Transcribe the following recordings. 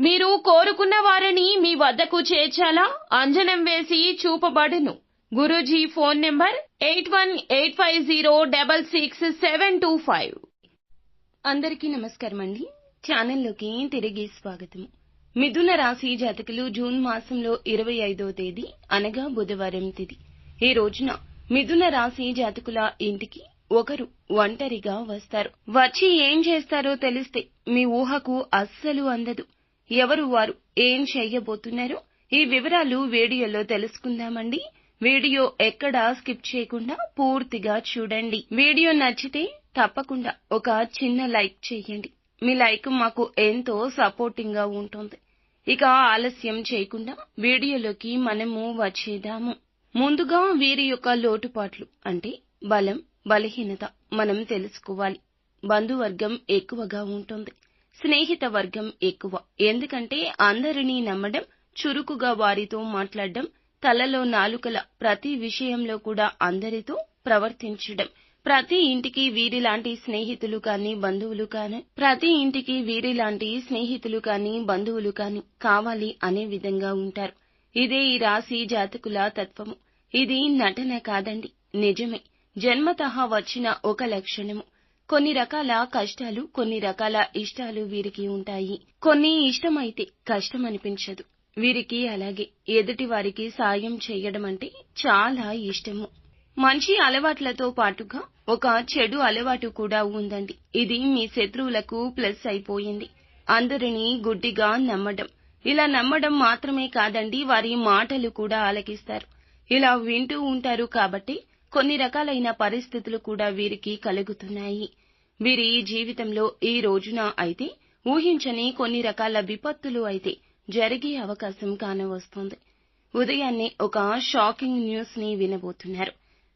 మీరు కోరుకున్న వారిని మీ వద్దకు చేర్చాలా? అంజనం వేసి చూపబడును. Guruji phone number eight one eight five zero double six seven two five. అందరికీ నమస్కారం అండి ఛానల్లోకి తిరిగి స్వాగతం. మిథున రాశి జాతకులు జూన్ మాసంలో ఇరవై ఐదో తేదీ అనగా బుధవారం తేదీ. ఈ రోజున మిథున రాశి జాతకుల ఇంటికి ఒకరు ఒంటరిగా వస్తారు. వచ్చి ఏం చేస్తారో తెలిస్తే మీ ఊహకు అస్సలు అందదు. ఎవరు వారు ఏం చేయబోతున్నారో ఈ వివరాలు వీడియోలో తెలుసుకుందామండి. వీడియో ఎక్కడా స్కిప్ చేయకుండా పూర్తిగా చూడండి. వీడియో నచ్చితే తప్పకుండా ఒక చిన్న లైక్ చేయండి. మీ లైక్ మాకు ఎంతో సపోర్టింగ్గా ఉంటుంది. ఇక ఆలస్యం చేయకుండా వీడియోలోకి మనము వచ్చేద్దాము. ముందుగా వీరి యొక్క లోటుపాట్లు అంటే బలం బలహీనత మనం తెలుసుకోవాలి. బంధువర్గం ఎక్కువగా ఉంటుంది. స్నేహిత వర్గం ఎక్కువ. ఎందుకంటే అందరినీ నమ్మడం చురుకుగా వారితో మాట్లాడడం తలలో నాలుకల ప్రతి విషయంలో కూడా అందరితో ప్రవర్తించడం. ప్రతి ఇంటికి వీరిలాంటి స్నేహితులు కాని బంధువులు కాని ప్రతి ఇంటికి వీరిలాంటి స్నేహితులు కాని బంధువులు కాని కావాలి అనే విధంగా ఉంటారు. ఇదే ఈ రాశి జాతకుల తత్వము. ఇది నటన కాదండి నిజమే. జన్మతః వచ్చిన ఒక లక్షణము. కొన్ని రకాల కష్టాలు కొన్ని రకాల ఇష్టాలు వీరికి ఉంటాయి. కొన్ని ఇష్టమైతే కష్టం అనిపించదు వీరికి అలాగే ఎదుటి వారికి సాయం చేయడం అంటే చాలా ఇష్టము. మంచి అలవాట్లతో పాటుగా ఒక చెడు అలవాటు కూడా ఉందండి. ఇది మీ శత్రువులకు ప్లస్ అయిపోయింది. అందరినీ గుడ్డిగా నమ్మడం. ఇలా నమ్మడం మాత్రమే కాదండి వారి మాటలు కూడా ఆలకిస్తారు. ఇలా వింటూ ఉంటారు కాబట్టి కొన్ని రకాలైన పరిస్థితులు కూడా వీరికి కలుగుతున్నాయి. వీరి జీవితంలో ఈ రోజున అయితే ఊహించని కొన్ని రకాల విపత్తులు అయితే జరిగే అవకాశం కానవస్తోంది. ఉదయాన్నే ఒక షాకింగ్ న్యూస్ని వినబోతున్నారు.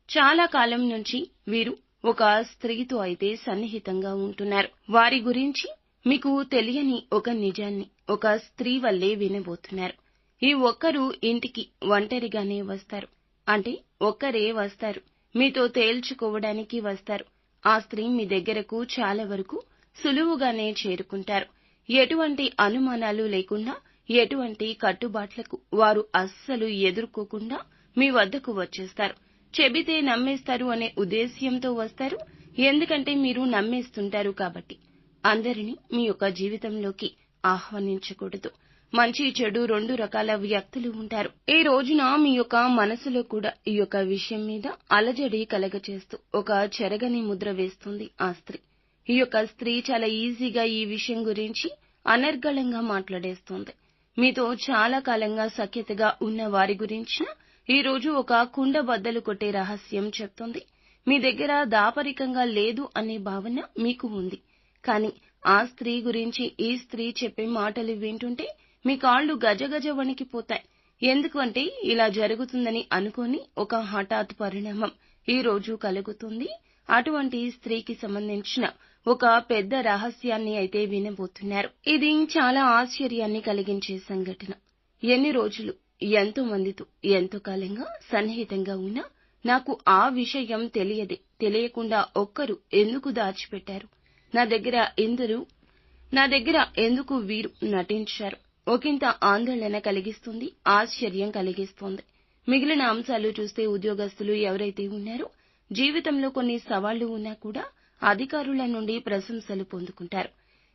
చాలా కాలం నుంచి వీరు ఒక స్త్రీతో అయితే సన్నిహితంగా ఉంటున్నారు. వారి గురించి మీకు తెలియని ఒక నిజాన్ని ఒక స్త్రీ వల్లే వినబోతున్నారు. ఈ ఒక్కరు ఇంటికి ఒంటరిగానే వస్తారు. అంటే ఒక్కరే వస్తారు. మీతో తేల్చుకోవడానికి వస్తారు. ఆ స్త్రీ మీ దగ్గరకు చాలా వరకు సులువుగానే చేరుకుంటారు. ఎటువంటి అనుమానాలు లేకుండా ఎటువంటి కట్టుబాట్లకు వారు అస్సలు ఎదుర్కోకుండా మీ వద్దకు వచ్చేస్తారు. చెబితే నమ్మేస్తారు అనే ఉద్దేశ్యంతో వస్తారు. ఎందుకంటే మీరు నమ్మేస్తుంటారు కాబట్టి. అందరినీ మీ యొక్క జీవితంలోకి ఆహ్వానించకూడదు. మంచి చెడు రెండు రకాల వ్యక్తులు ఉంటారు. ఈ రోజున మీ యొక్క మనసులో కూడా ఈ యొక్క విషయం మీద అలజడి కలగచేస్తూ ఒక చెరగని ముద్ర వేస్తుంది ఆ స్త్రీ. ఈ యొక్క స్త్రీ చాలా ఈజీగా ఈ విషయం గురించి అనర్గళంగా మాట్లాడేస్తుంది. మీతో చాలా కాలంగా సఖ్యతగా ఉన్న వారి గురించి ఈ రోజు ఒక కుండ బద్దలు కొట్టే రహస్యం చెప్తుంది. మీ దగ్గర దాపరికంగా లేదు అనే భావన మీకు ఉంది. కానీ ఆ స్త్రీ గురించి ఈ స్త్రీ చెప్పే మాటలు వింటుంటే మీ కాళ్ళు గజగజ వణికిపోతాయి. ఎందుకంటే ఇలా జరుగుతుందని అనుకోని ఒక హఠాత్ పరిణామం ఈ రోజు కలుగుతుంది. అటువంటి స్త్రీకి సంబంధించిన ఒక పెద్ద రహస్యాన్ని అయితే వినబోతున్నారు. ఇది చాలా ఆశ్చర్యాన్ని కలిగించే సంఘటన. ఎన్ని రోజులు ఎంతో మందితో ఎంతో కాలంగా సన్నిహితంగా ఉన్నా నాకు ఆ విషయం తెలియదే తెలియకుండా ఒక్కరు ఎందుకు దాచిపెట్టారు? నా దగ్గర ఎందరు నా దగ్గర ఎందుకు వీరు నటించారు? ఒకంత ఆందోళన కలిగిస్తుంది ఆశ్చర్యం కలిగిస్తుంది. మిగిలిన అంశాలు చూస్తే ఉద్యోగస్తులు ఎవరైతే ఉన్నారో జీవితంలో కొన్ని సవాళ్ళు ఉన్నా కూడా అధికారుల నుండి ప్రశంసలు పొందుకుంటారు.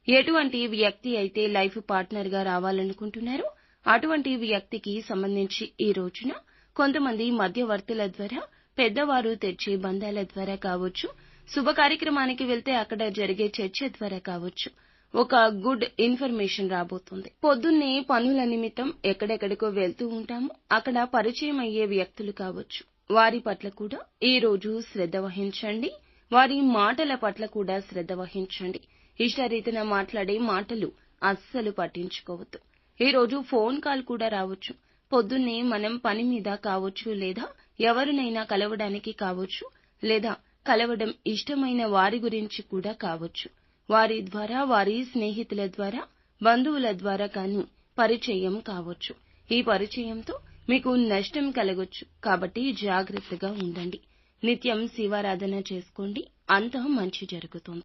ఎటువంటి వ్యక్తి అయితే లైఫ్ పార్ట్నర్గా రావాలనుకుంటున్నారో అటువంటి వ్యక్తికి సంబంధించి ఈ రోజున కొంతమంది మధ్యవర్తుల ద్వారా పెద్దవారు తెచ్చే బంధాల ద్వారా కావచ్చు శుభ కార్యక్రమానికి వెళ్తే అక్కడ జరిగే చర్చ ద్వారా కావచ్చు ఒక గుడ్ ఇన్ఫర్మేషన్ రాబోతుంది. పొద్దున్నే పనుల నిమిత్తం ఎక్కడెక్కడికో వెళ్తూ ఉంటాము. అక్కడ పరిచయం అయ్యే వ్యక్తులు కావచ్చు. వారి పట్ల కూడా ఈ రోజు శ్రద్ధ వహించండి. వారి మాటల పట్ల కూడా శ్రద్ధ వహించండి. ఇష్టరీతిన మాట్లాడే మాటలు అస్సలు పట్టించుకోవద్దు. ఈ రోజు ఫోన్ కాల్ కూడా రావచ్చు. పొద్దున్నే మనం పని మీద కావచ్చు లేదా ఎవరినైనా కలవడానికి కావచ్చు లేదా కలవడం ఇష్టమైన వారి గురించి కూడా కావచ్చు. వారి ద్వారా వారి స్నేహితుల ద్వారా బంధువుల ద్వారా కానీ పరిచయం కావచ్చు. ఈ పరిచయంతో మీకు నష్టం కలగొచ్చు. కాబట్టి జాగ్రత్తగా ఉండండి. నిత్యం శివారాధన చేసుకోండి. అంతా మంచి జరుగుతుంది.